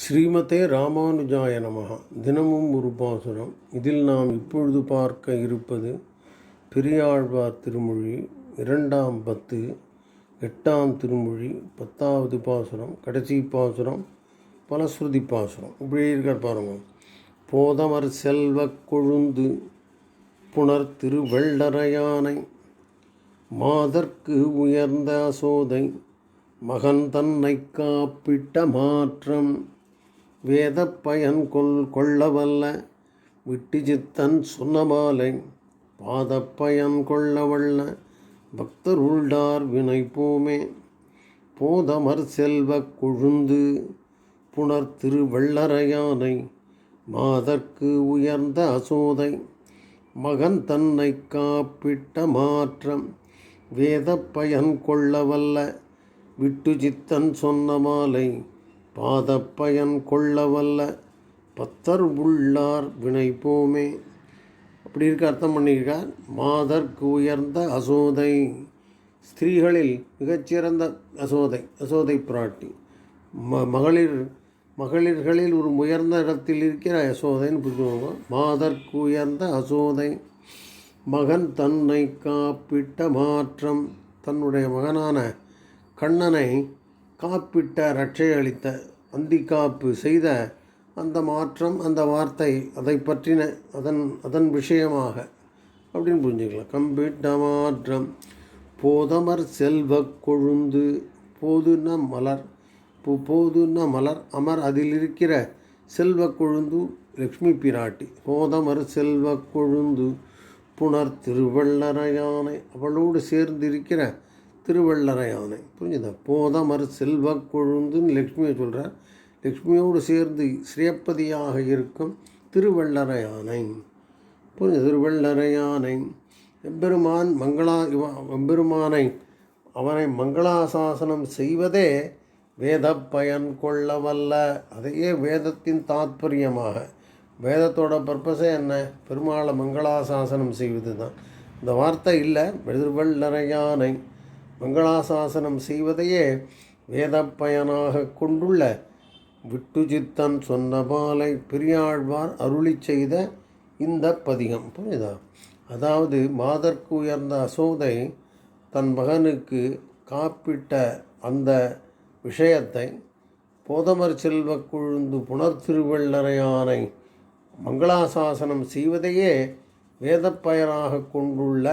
ஸ்ரீமதே ராமானுஜாய நமகா தினமும் ஒரு பாசுரம். இதில் நாம் இப்பொழுது பார்க்க இருப்பது பெரியாழ்வார் திருமொழி இரண்டாம் பத்து எட்டாம் திருமொழி பத்தாவது பாசுரம் கடைசி பாசுரம் பலஸ்ருதி பாசுரம். இப்படி இருக்கார் பாருங்க. போதமர் செல்வக் கொழுந்து புனர் திருவெள்ளரையானை மாதற்கு உயர்ந்த அசோதை மகன் தன்னை காப்பிட்ட மாற்றம் வேத பயன் கொள் கொள்ளவல்ல விட்டிஜித்தன் சொன்னமாலை பாதப்பயன் கொள்ளவல்ல பக்தர் உள்டார் வினை போமே போதமர் செல்வக் கொழுந்து புனர் திருவள்ளரையானை மாதற்கு உயர்ந்த அசோதை மகன் தன்னை காப்பிட்ட மாற்றம் வேத பயன் கொள்ளவல்ல விட்டுஜித்தன் சொன்ன மாலை பாதப்பயன் கொள்ளவல்ல பத்தர் உள்ளார் வினைப்போமே அப்படி இருக்க அர்த்தம் பண்ணியிருக்கார். மாதர்க்கு உயர்ந்த அசோதை ஸ்திரீகளில் மிகச்சிறந்த அசோதை அசோதை பிராட்டி. ம மகளிர் மகளிர்களில் ஒரு உயர்ந்த இடத்தில் இருக்கிற யசோதைன்னு புரிஞ்சுக்கோங்க. மாதர்க்கு உயர்ந்த அசோதை மகன் தன்னை காப்பிட்ட மாற்றம் தன்னுடைய மகனான கண்ணனை காப்பிட்ட ரட்சை அளித்த அந்திக்காப்பு செய்த அந்த மாற்றம் அந்த வார்த்தை அதை பற்றின அதன் அதன் விஷயமாக. அப்படின்னு புரிஞ்சுக்கலாம். கம்பிட்ட மாற்றம் போதமர் செல்வ கொழுந்து போதுன மலர். பூ போதுன மலர். அமர் அதில் இருக்கிற செல்வ கொழுந்து லக்ஷ்மி பிராட்டி. போதமர் செல்வ கொழுந்து புனர் திருவள்ளரையானை. அவளோடு சேர்ந்திருக்கிற திருவள்ளரையானை புரிஞ்சுதா? மறு செல்வ கொழுந்துன்னு லக்ஷ்மியை சொல்கிறார் லக்ஷ்மியோடு சேர்ந்து ஸ்ரீயப்பதியாக இருக்கும் திருவள்ளரையானை புரிஞ்சு திருவள்ளரையானை எம்பெருமான் மங்களா எம்பெருமானை அவனை மங்களாசாசனம் செய்வதே வேத பயன் கொள்ளவல்ல. அதையே வேதத்தின் தாத்பரியமாக. வேதத்தோட பர்பஸே என்ன? பெருமாளை மங்களாசாசனம் செய்வது தான் இந்த வார்த்தை இல்லை. திருவள்ளரையானை மங்களாசாசனம் செய்வதையே வேதப்பயனாக கொண்டுள்ள விட்டுஜித்தன் சொன்ன பாலை பெரியாழ்வார் அருளி செய்த இந்த பதிகம். புரியுதா? அதாவது மாதர்க்கு உயர்ந்த அசோதை தன் மகனுக்கு காப்பிட்ட அந்த விஷயத்தை போதமர் செல்வ குழுந்து புனர் திருவள்ளரையானை மங்களாசாசனம் செய்வதையே வேதப்பயனாக கொண்டுள்ள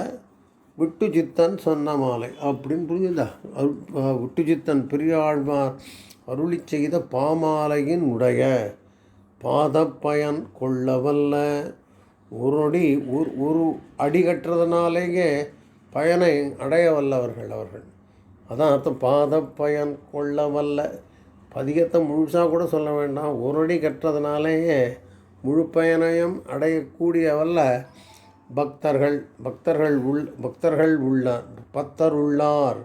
விட்டுஜித்தன் சொன்ன மாலை. அப்படின்னு புரிஞ்சுதா? விட்டுஜித்தன் பெரியாழ்வார் அருளி செய்த பாமாலையின் உடைய பாதப்பயன் கொள்ளவல்ல. ஒரு அடி ஒரு ஒரு அடி கட்டுறதுனாலேயே பயனை அடைய வல்லவர்கள் அவர்கள். அதான் அர்த்தம். பாதப்பயன் கொள்ளவல்ல. பதிகத்தை முழுசாக கூட சொல்ல வேண்டாம். ஒரு அடி கட்டுறதுனாலேயே முழு பயனையும் அடையக்கூடியவல்ல பக்தர்கள் பக்தர்கள் உள் பக்தர்கள் உள்ளார். பக்தர் உள்ளார்.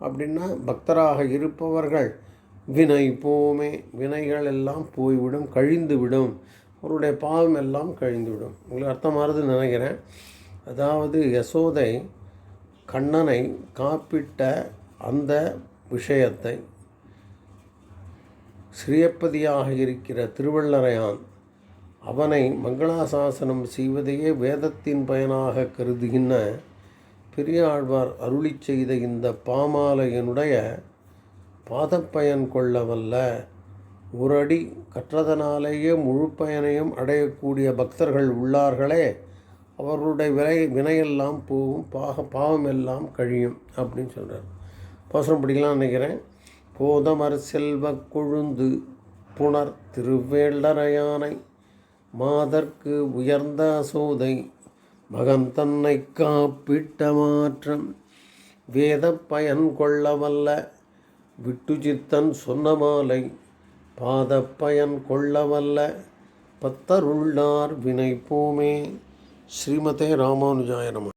அப்படின்னா பக்தராக இருப்பவர்கள் வினை போமே வினைகள் எல்லாம் போய்விடும் கழிந்துவிடும். அவருடைய பாவம் எல்லாம் கழிந்துவிடும். உங்களுக்கு அர்த்தமானதுன்னு நினைக்கிறேன். அதாவது யசோதை கண்ணனை காப்பிட்ட அந்த விஷயத்தை ஸ்ரீயப்பதியாக இருக்கிற திருவள்ளரையான் அவனை மங்களாசாசனம் செய்வதையே வேதத்தின் பயனாக கருதுகின்ற பெரியாழ்வார் அருளி செய்த இந்த பாமாலையனுடைய பாதப்பயன் கொள்ளவல்ல. ஒரு அடி கற்றதனாலேயே முழு பயனையும் அடையக்கூடிய பக்தர்கள் உள்ளார்களே அவர்களுடைய விலை வினையெல்லாம் போகும் பாக பாவம் எல்லாம் கழியும் அப்படின்னு சொல்கிறார் பாசனம் படிக்கலாம் நினைக்கிறேன். போதமர் செல்வ கொழுந்து புனர் திருவேள்ளரையானை மாதற்கு உயர்ந்த அசோதை மகன் தன்னை காப்பிட்ட மாற்றம். வேத பயன் கொள்ளவல்ல விட்டுஜித்தன் சொன்ன மாலை பாதப்பயன் கொள்ளவல்ல பத்தருள்ளார் வினை போமே. ஸ்ரீமதே ராமானுஜாய நம.